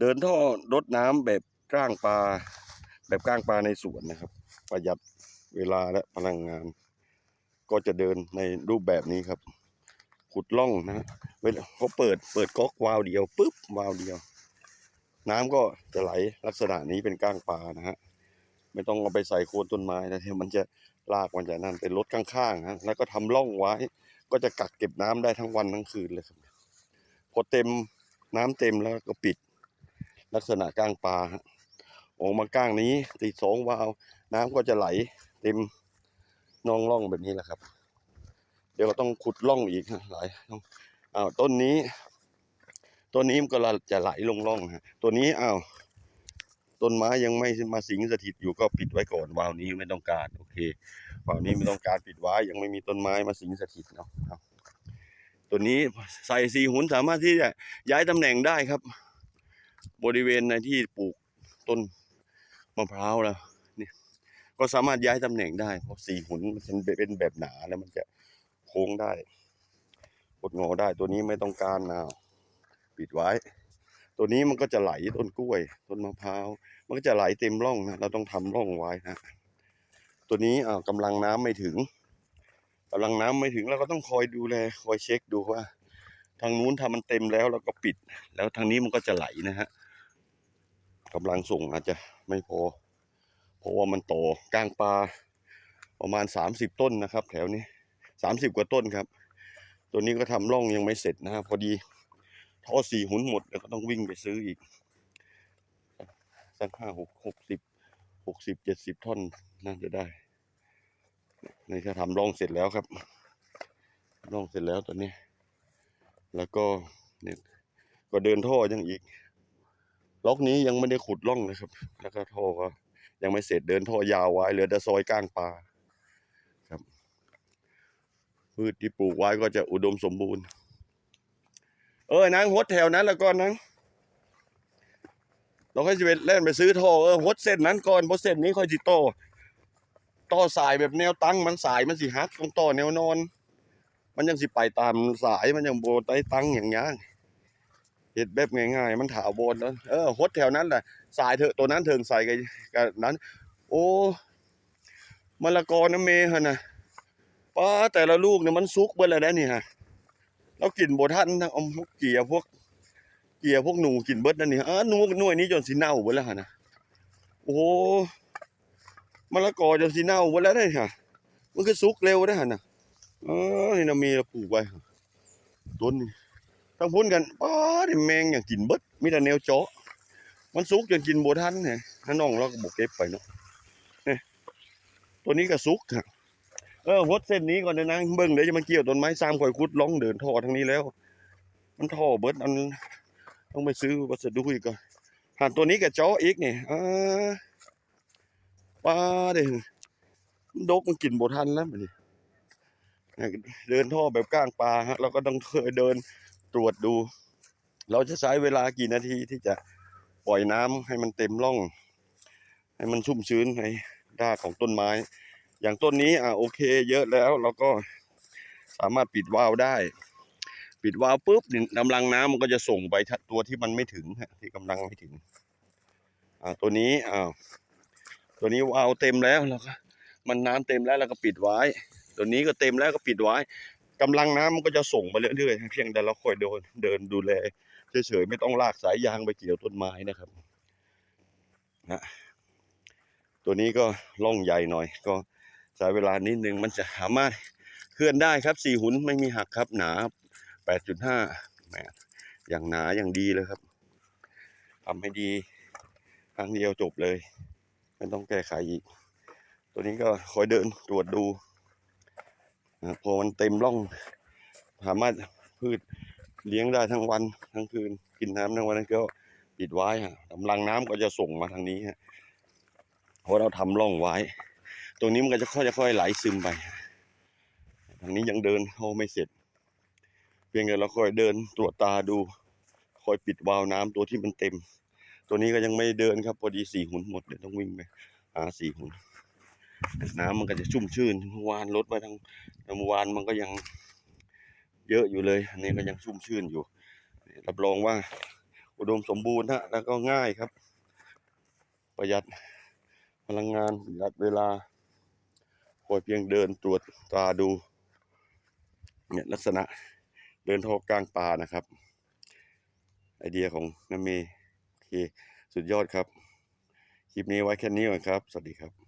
เดินท่อรดน้ำแบบก้างปลา แบบก้างปลาในสวนนะครับ ประหยัดเวลาและพลังงาน ก็จะเดินในรูปแบบนี้ครับขุดล่องนะเวลาเขาเปิดเปิดก๊อกวาล์วเดียวปุ๊บวาล์วเดียว น้ำก็จะไหลลักษณะนี้เป็นก้างปลานะฮะไม่ต้องเอาไปใส่โคนต้นไม้นะที่มันจะลากมันจะนั่นเป็นรถข้างๆฮะแล้วก็ทำร่องไว้ ก็จะกักเก็บน้ำได้ทั้งวันทั้งคืนเลยครับพอเต็มน้ำเต็มแล้วก็ปิด ลักษณะก้างปลาออกมาก้างนี้ ติดสองวาล์วน้ำก็จะไหลเต็มนองร่องแบบนี้แหละครับ เดี๋ยวก็ต้องขุดร่องอีกหลายต้องอ้าวต้นนี้ต้นนี้มันก็จะไหลลงร่องฮะตัวนี้อ้าวต้นไม้ยังไม่มาสิงสถิตอยู่ก็ปิดไว้ก่อนวาวนี้ไม่ต้องการ โอเควาวนี้ไม่ต้องการปิดไว้ยังไม่มีต้นไม้มาสิงสถิตเนาะตัวนี้ใส่สีหุ่นสามารถที่จะย้ายตำแหน่งได้ครับ บริเวณในที่ปลูกต้นมะพร้าวแล้วนี่ก็สามารถย้ายตำแหน่งได้เพราะสีหุนมันเป็นแบบหนาแล้วมันจะโค้งได้กดงอได้ตัวนี้ไม่ต้องการนาวปิดไว้ ตัวนี้มันก็จะไหลต้นกล้วย ต้นมะพร้าวมันก็จะไหลเต็มร่องนะเราต้องทำร่องไว้นะตัวนี้อ่าวกำลังน้ำไม่ถึงกำลังน้ำไม่ถึงเราก็ต้องคอยดูแลคอยเช็คดูว่า ทางนู้นทำมันเต็มแล้วเราก็ปิด แล้วทางนี้มันก็จะไหลนะฮะกำลังส่งอาจจะไม่พอ เพราะว่ามันโตกลางปลาประมาณสามสิบต้นนะครับ แถวนี้สามสิบกว่าต้นครับ ตัวนี้ก็ทำร่องยังไม่เสร็จนะฮะพอดีท่อสี่หุนหมดแล้วก็ต้องวิ่งไปซื้ออีกสักห้าหกหกสิบหกสิบเจ็ดสิบท่อนน่าจะได้นี่ก็ทำร่องเสร็จแล้วครับร่องเสร็จแล้วตอนนี้ แล้วก็เนี่ยก็เดินท่อยังอีก ล็อกนี้ยังไม่ได้ขุดร่องนะครับ แล้วก็ท่อก็ยังไม่เสร็จเดินท่อยาวไว้ เหลือแต่ซอยก้างปลาครับ พืชที่ปลูกไว้ก็จะอุดมสมบูรณ์ เออนางหดแถวนั้นแล้วก่อนนางเราค่อยจะไปเล่นไปซื้อท่อเออหดเส้นนั้นก่อนเพราะเส้นนี้ค่อยจิโตต่อสายแบบแนวตั้งมันสายมันสิฮักต้องต่อแนวนอน มันยังสิไปตามสายมันยังโบไตตั้งอย่างงี้เห็ดแบบง่ายๆ มันถาวรแล้วเออหดแถวนั้นแหละสายเถอะตัวนั้นเถิงใส่กับกับนั้น โอ้มะละกอน้ำเมฮะนะป้าแต่ละลูกเนี่ยมันสุกเบิดแล้วนะนี่ฮะเรากินโบ่ทันนะเอาพวกเกียพวก เกียพวกหนูกินเบิดนั่นนี่เออหนูหน่วยนี้จนสิเน่าเบิดแล้วฮะนะโอ้มะละกอจนสิเน่าเบิดแล้วได้ฮะมันคือสุกเร็วได้ฮะนะ เออนี่นะมีเราปลูกไว้ต้นทั้งพุ่นกันป้าดิแมงอย่างกินเบิดมีแต่แนวเจาะมันสุกจนกินบัทันเนี่ยถ้าน้องเราก็บอกเก็บไปเนาะนี่ตัวนี้ก็สุกค่ะเออวดเส้นนี้ก่อนนะนะเบิ่งเดี๋ยวจะมาเกี่ยวต้นไม้สามข่อยคุดล่องเดินท่อทางนี้แล้ว มันท่อเบิดอันต้องไปซื้อวัสดุอีกก่อนหันตัวนี้กับจาะอีกเนี่อ่าป้าเด้มันดกมันกินบัทันแล้วบันี้ เดินท่อแบบก้างปลาฮะเราก็ต้องเคยเดินตรวจดู เราจะใช้เวลากี่นาทีที่จะปล่อยน้ำให้มันเต็มร่อง ให้มันชุ่มชื้นในรากของต้นไม้ อย่างต้นนี้อะโอเค เยอะแล้วเราก็สามารถปิดวาล์วได้ ปิดวาล์วปุ๊บนี่กำลังน้ำมันก็จะส่งไปตัวที่มันไม่ถึงฮะที่กำลังไม่ถึงอ่าตัวนี้อ่าตัวนี้วาล์วเต็มแล้วเราก็มันน้ำเต็มแล้วเราก็ปิดไว้ ตัวนี้ก็เต็มแล้วก็ปิดไว้กำลังน้ำมันก็จะส่งไปเรื่อยๆเพียงแต่เราคอยเดินเดินดูแลเฉยๆไม่ต้องลากสายยางไปเกี่ยวต้นไม้นะครับนะตัวนี้ก็ล่องใหญ่หน่อย ก็ใช้เวลานิดนึงมันจะสามารถเคลื่อนได้ครับสี่หุนไม่มีหักครับหนา8.5แหมอย่างหนาอย่างดีเลยครับทำให้ดีครั้งเดียวจบเลย ไม่ต้องแก้ไขอีก ตัวนี้ก็คอยเดินตรวจดู พอมันเต็มร่องสามารถพืชเลี้ยงได้ทั้งวันทั้งคืนกินน้ำทั้งวันก็ปิดไว้ฮะกำลังน้ำก็จะส่งมาทางนี้ฮะเพราะเราทำร่องไว้ ตรงนี้มันก็จะค่อยๆไหลซึมไปทางนี้ยังเดินเข้าไม่เสร็จ เพียงแต่เราคอยเดินตรวจตาดู คอยปิดวาล์วน้ำตัวที่มันเต็ม ตัวนี้ก็ยังไม่เดินครับพอดีสี่หุนหมดเดี๋ยวต้องวิ่งไปหาสี่หุน น้ำมันก็จะชุ่มชื่นเมื่อวานลดมาทั้งเมื่อวานมันก็ยังเยอะอยู่เลยอันนี้ก็ยังชุ่มชื่นอยู่ รับรองว่า อุดมสมบูรณ์ฮะแล้วก็ง่ายครับ ประหยัดพลังงานประหยัดเวลาคอยเพียงเดินตรวจตาดูเนี่ยลักษณะเดินทอกลางป่านะครับ ไอเดียของน้ำเมย์โอเค สุดยอดครับ คลิปนี้ไว้แค่นี้ก่อนครับ สวัสดีครับ